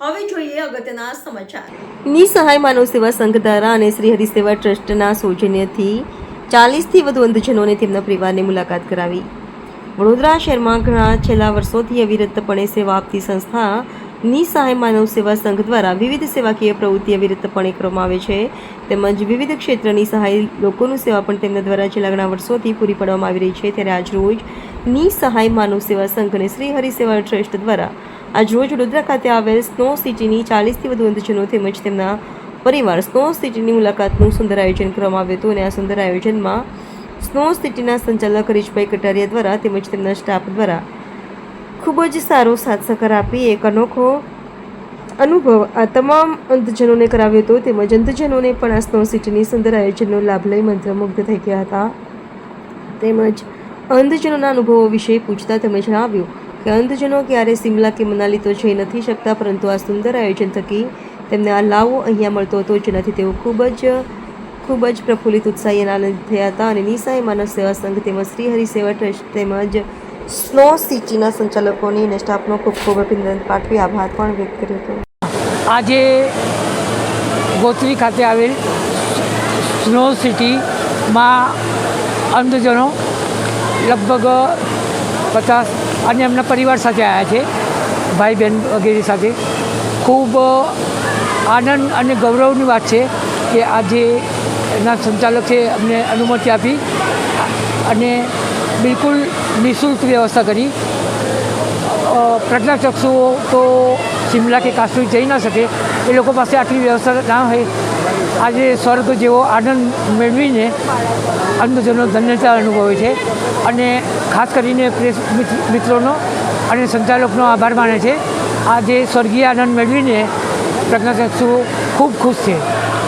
હવે જોઈએ અગત્યના સમાચાર. ની સહાય માનવ સેવા સંઘ દ્વારા અને શ્રી હરિસેવા ટ્રસ્ટના સૌજન્યથી ચાલીસથી વધુ અંધજનોને તેમના પરિવારની મુલાકાત કરાવી. વડોદરા શહેરમાં ઘણા છેલ્લા વર્ષોથી અવિરતપણે સેવા આપતી સંસ્થા નિસહાય માનવ સેવા સંઘ દ્વારા વિવિધ સેવાકીય પ્રવૃત્તિ અવિરતપણે કરવામાં આવે છે. તેમજ વિવિધ ક્ષેત્રની સહાય લોકોનું સેવા પણ તેમના દ્વારા છેલ્લા વર્ષોથી પૂરી પાડવામાં આવી રહી છે. ત્યારે આજરોજ નિસહાય માનવ સેવા સંઘ અને શ્રી હરિસેવા ટ્રસ્ટ દ્વારા આજરોજ વડોદરા ખાતે આવેલ સ્નો સિટીની ચાલીસથી વધુ અંધજનો તેમજ તેમના પરિવાર સ્નો સિટીની મુલાકાતનું સુંદર આયોજન કરવામાં આવ્યું હતું અને આ સુંદર આયોજનમાં સ્નો સિટીના સંચાલક હરીશભાઈ કટારિયા દ્વારા તેમજ તેમના સ્ટાફ દ્વારા ખૂબ જ સારો સાથ સહકાર આપી એક અનોખો અનુભવ આ તમામ અંધજનોને કરાવ્યો હતો. તેમજ અંધજનોને પણ આ સ્નો સિટીની સુંદર આયોજનનો લાભ લઈ મંત્રમુગ્ધ થઈ ગયા હતા. તેમજ અંધજનોના અનુભવો વિશે પૂછતા તેમણે જણાવ્યું કે અંધજનો ક્યારે સિમલા કે મનાલી તો જઈ નથી શકતા, પરંતુ આ સુંદર આયોજન થકી તેમને આ લાવો અહીંયા મળતો હતો, જેનાથી તેઓ ખૂબ જ ખૂબ જ પ્રફુલ્લિત ઉત્સાહી અને આનંદ થયા હતા. અને નિસાય માનવ સેવા સંઘ તેમજ શ્રી હરિ સેવા ટ્રસ્ટ તેમજ સ્નો સિટીના સંચાલકોની અને સ્ટાફનો ખૂબ ખૂબ અભિનંદન. પાઠવી આભાર પણ વ્યક્ત કર્યો હતો. આજે ગોત્રી ખાતે આવેલ સ્નો સિટીમાં અંધજનો લગભગ પચાસ અને એમના પરિવાર સાથે આવ્યા છે, ભાઈ બહેન વગેરે સાથે. ખૂબ આનંદ અને ગૌરવની વાત છે કે આજે એના સંચાલક અમને અનુમતિ આપી અને બિલકુલ નિઃશુલ્ક વ્યવસ્થા કરી. પ્રજ્ઞાચક્ષુઓ તો શિમલા કે કાશ્મીર જઈ ના શકે. એ લોકો પાસે આટલી વ્યવસ્થા ના હોય. આજે સ્વર્ગ જેવો આનંદ મેળવીને અંધજનો ધન્યતા અનુભવે છે અને ખાસ કરીને પ્રેસ મિત્રોનો અને સંચાલકનો આભાર માને છે. આજે સ્વર્ગીય આનંદ મેળવીને પ્રજ્ઞાચક્ષુઓ ખૂબ ખુશ છે.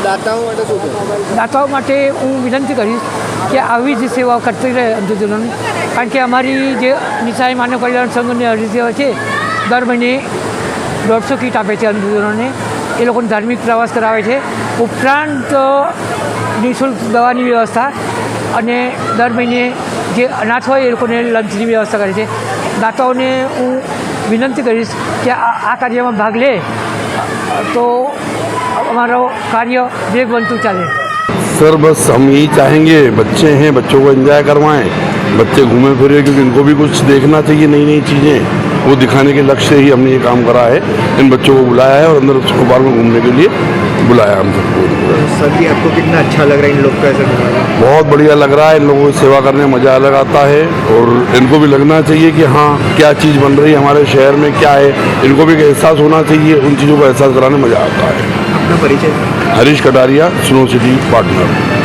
દાતાઓ માટે શું છે દાતાઓ માટે હું વિનંતી કરીશ કે આવી જ સેવાઓ કરતી રહે અંધજનોની. કારણ કે અમારી જે નિશાઈ માનવ કલ્યાણ સંઘની અરજી સેવા છે, દર મહિને દોઢસો કીટ આપે છે અંધજનોને. એ લોકોને ધાર્મિક પ્રવાસ કરાવે છે. ઉપરાંત નિઃશુલ્ક દવાની વ્યવસ્થા અને દર મહિને જે અનાથ હોય એ લોકોને લંચની વ્યવસ્થા કરે છે. દાતાઓને હું વિનંતી કરીશ કે આ કાર્યમાં ભાગ લે, તો અમારો કાર્ય વેગ બનતું ચાલે. सर बस हम यही चाहेंगे बच्चे हैं बच्चों को एंजॉय करवाएँ। बच्चे घूमे फिरे क्योंकि इनको भी कुछ देखना चाहिए नई नई चीज़ें। वो दिखाने के लक्ष्य से ही हमने ये काम करा है। इन बच्चों को बुलाया है और अंदर उसको पार्क में घूमने के लिए बुलाया हम सबको। सर जी आपको कितना अच्छा लग रहा है इन लोग का ऐसा? बहुत बढ़िया लग रहा है। इन लोगों की सेवा करने में मज़ा अलग आता है और इनको भी लगना चाहिए कि हाँ क्या चीज़ बन रही है हमारे शहर में क्या है। इनको भी एहसास होना चाहिए उन चीज़ों का एहसास कराने में मज़ा आता है। अपना परिचय। Harish Kataria snow city partner